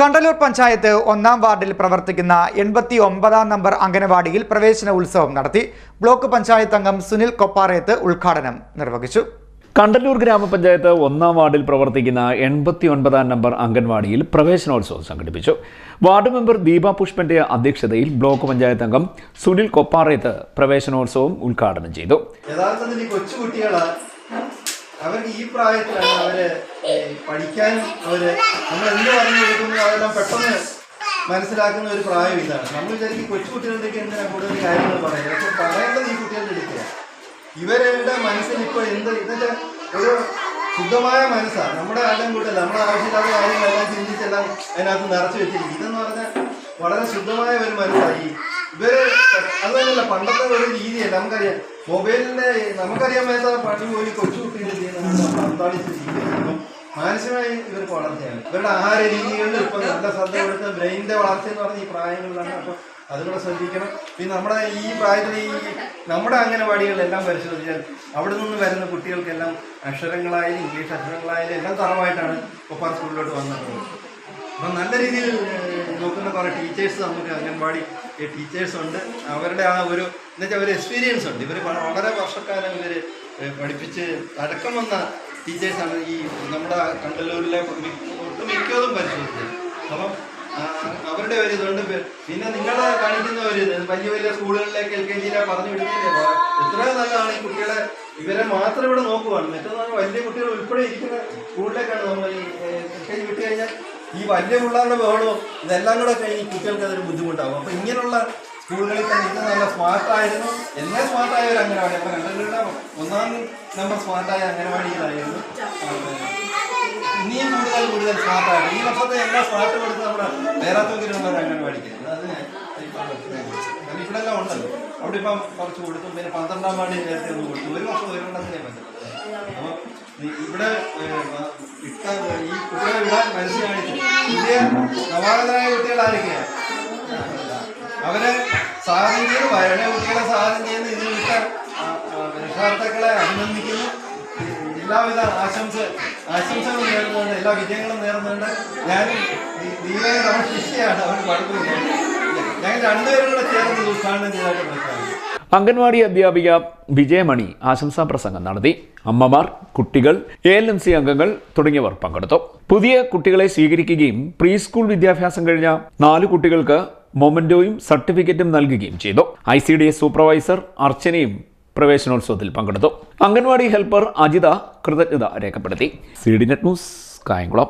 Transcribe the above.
കണ്ടലൂർ പഞ്ചായത്ത് ഒന്നാം വാർഡിൽ പ്രവർത്തിക്കുന്ന എൺപത്തി ഒമ്പതാം നമ്പർ അംഗനവാടിയിൽ പ്രവേശന ഉത്സവം നടത്തി ബ്ലോക്ക് പഞ്ചായത്ത് അംഗം സുനിൽ കൊപ്പാറയത്ത് ഉദ്ഘാടനം നിർവഹിച്ചു. കണ്ടല്ലൂർ ഗ്രാമപഞ്ചായത്ത് ഒന്നാം വാർഡിൽ പ്രവർത്തിക്കുന്ന എൺപത്തി ഒൻപതാം നമ്പർ അംഗൻവാടിയിൽ പ്രവേശനോത്സവം സംഘടിപ്പിച്ചു. വാർഡ് മെമ്പർ ദീപ പുഷ്പന്റെ അധ്യക്ഷതയിൽ ബ്ലോക്ക് പഞ്ചായത്ത് അംഗം സുനിൽ കൊപ്പാറയത്ത് പ്രവേശനോത്സവം ഉദ്ഘാടനം ചെയ്തു. യഥാർത്ഥത്തിൽ ഈ കൊച്ചുകുട്ടികൾ അവർക്ക് ഈ പ്രായത്തിലാണ് അവർ പഠിക്കാൻ അവർ നമ്മൾ എന്ത് പറഞ്ഞു കൊടുക്കുന്നു അതെല്ലാം പെട്ടെന്ന് മനസ്സിലാക്കുന്ന ഒരു പ്രായം ഇതാണ്. നമ്മൾ വിചാരിക്കും കൊച്ചുകുട്ടികളുടെയൊക്കെ എന്തിനാ കൂടുതൽ കാര്യങ്ങൾ പറയുന്നത്? പക്ഷെ പറയേണ്ടത് ഈ കുട്ടികളുടെ എടുക്കുക ഇവരുടെ മനസ്സിൽ ഇപ്പോൾ എന്ത് ഇതൊക്കെ ഒരു ശുദ്ധമായ മനസ്സാണ് നമ്മുടെ ആരും കൂട്ടല്ല നമ്മുടെ ആവശ്യമില്ലാത്ത കാര്യങ്ങളെല്ലാം ചിന്തിച്ചെല്ലാം അതിനകത്ത് നിറച്ചു വെച്ചിരിക്കും. ഇതെന്ന് പറഞ്ഞാൽ വളരെ ശുദ്ധമായ ഒരു മനസ്സായി ഇവർ അതല്ല പണ്ടത്തെ ഒരു രീതിയല്ല. നമുക്കറിയാം. മൊബൈലിന്റെ നമുക്കറിയാൻ മേത്ത പണി പോയി കൊച്ചു കുട്ടികൾ മാനസികമായി ഇവർക്ക് വളർച്ചയാണ്. ഇവരുടെ ആഹാര രീതികളിൽ ഇപ്പൊ നല്ല ശ്രദ്ധ കൊടുത്ത് ബ്രെയിനിന്റെ വളർച്ച എന്ന് പറഞ്ഞ ഈ പ്രായങ്ങളിലാണ്. അപ്പൊ അതുകൂടെ ശ്രദ്ധിക്കണം. പിന്നെ നമ്മുടെ ഈ പ്രായത്തിൽ ഈ നമ്മുടെ അംഗനവാടികളിലെല്ലാം പരിശോധിച്ചാൽ അവിടെ നിന്ന് വരുന്ന കുട്ടികൾക്കെല്ലാം അക്ഷരങ്ങളായാലും ഇംഗ്ലീഷ് അക്ഷരങ്ങളായാലും എല്ലാം തറവായിട്ടാണ് കൊപ്പാർ സ്കൂളിലോട്ട് വന്നിട്ടുള്ളത് അപ്പം നല്ല രീതിയിൽ നോക്കുന്ന കുറേ ടീച്ചേഴ്സ് നമുക്ക് അംഗൻവാടി ടീച്ചേഴ്സ് ഉണ്ട്. അവരുടെ ആ ഒരു എന്നുവെച്ചാൽ ഒരു എക്സ്പീരിയൻസ് ഉണ്ട്. ഇവർ വളരെ വർഷക്കാലം ഇവർ പഠിപ്പിച്ച് അടക്കം വന്ന ടീച്ചേഴ്സാണ് ഈ നമ്മുടെ കണ്ടല്ലൂരിലെ ഒട്ടും ഒട്ടുമിക്കതും പരിശോധിച്ചത്. അപ്പം അവരുടെ ഒരു ഇതുകൊണ്ട് പിന്നെ നിങ്ങളെ കാണിക്കുന്ന ഒരു വലിയ വലിയ സ്കൂളുകളിലേക്ക് എൽ കെ ജിയിലെ പറഞ്ഞു വിടുന്നില്ല എത്രയോ നല്ലതാണ് ഈ കുട്ടികളെ ഇവരെ മാത്രം ഇവിടെ നോക്കുവാണ്. മറ്റൊന്നാണ് വലിയ കുട്ടികൾ ഉൾപ്പെടെ ഇരിക്കുന്ന സ്കൂളിലേക്കാണ് നമ്മൾ ഈ എൽ കെ ജി വിട്ട് കഴിഞ്ഞാൽ ഈ വലിയ പിള്ളേരുടെ ബഹളവും ഇതെല്ലാം കൂടെ കഴിഞ്ഞ് കുട്ടികൾക്ക് അതൊരു ബുദ്ധിമുട്ടാകും. അപ്പൊ ഇങ്ങനെയുള്ള സ്കൂളുകളിൽ തന്നെ ഇന്ന് നല്ല സ്മാർട്ടായിരുന്നു എല്ലാ സ്മാർട്ടായ ഒരു അംഗനവാടി. അപ്പൊ കണ്ടല്ലുള്ള ഒന്നാം നമ്പർ സ്മാർട്ടായ അംഗനവാടിയിലായിരുന്നു ഇനിയും കൂടുതൽ കൂടുതൽ സ്മാർട്ടാണ് ഈ വർഷത്തെ എല്ലാ സ്മാർട്ട് കൊടുത്ത് നമ്മുടെ ഒരു അത് ഞാൻ ഇപ്പം കാരണം ഇവിടെ എല്ലാം ഉണ്ടല്ലോ. അവിടെ ഇപ്പം കുറച്ച് കൊടുത്തു. പിന്നെ പന്ത്രണ്ടാം വാർഡിൽ നേരത്തെ ഒന്ന് കൊടുത്തു. ഒരു വർഷം ഒരു എണ്ണത്തിനെ പറ്റും. അപ്പൊ ഇവിടെ ഇട്ട ഈ കുട്ടികളെ വിടാൻ മനസ്സ് പുതിയ നവാഗതരായ കുട്ടികൾ ആരൊക്കെയാണ് അവരെ സാധനം ചെയ്ത് വരണ കുട്ടികളെ സാധനം ചെയ്യുന്ന ഇതിൽ വിട്ട രക്ഷാർത്ഥക്കളെ അഭിനന്ദിക്കുന്നു. എല്ലാവിധ ആശംസ ആശംസകളും നേർന്നുകൊണ്ട് എല്ലാ വിജയങ്ങളും നേർന്നുകൊണ്ട് ഞാൻ ദീപയുടെ നമ്മുടെ ശിഷ്യയാണ് അവൻ പഠിപ്പിക്കുന്നത് ഞങ്ങൾ രണ്ടുപേരും കൂടെ ചേർന്ന് ഉദ്ഘാടനം ചെയ്തായിട്ട് പ്രഖ്യാപിക്കും അംഗൻവാടി അധ്യാപിക വിജയമണി ആശംസാ പ്രസംഗം നടത്തി. അമ്മമാർ കുട്ടികൾ എ എൽ എം സി അംഗങ്ങൾ തുടങ്ങിയവർ പങ്കെടുത്തു. പുതിയ കുട്ടികളെ സ്വീകരിക്കുകയും പ്രീ സ്കൂൾ വിദ്യാഭ്യാസം കഴിഞ്ഞ നാല് കുട്ടികൾക്ക് മൊമെന്റോയും സർട്ടിഫിക്കറ്റും നൽകുകയും ചെയ്തു. I C D S supervisor അർച്ചനയും പ്രവേശനോത്സവത്തിൽ പങ്കെടുത്തു. അംഗൻവാടി ഹെൽപ്പർ അജിത കൃതജ്ഞത രേഖപ്പെടുത്തി. C D net news Kayamkulam.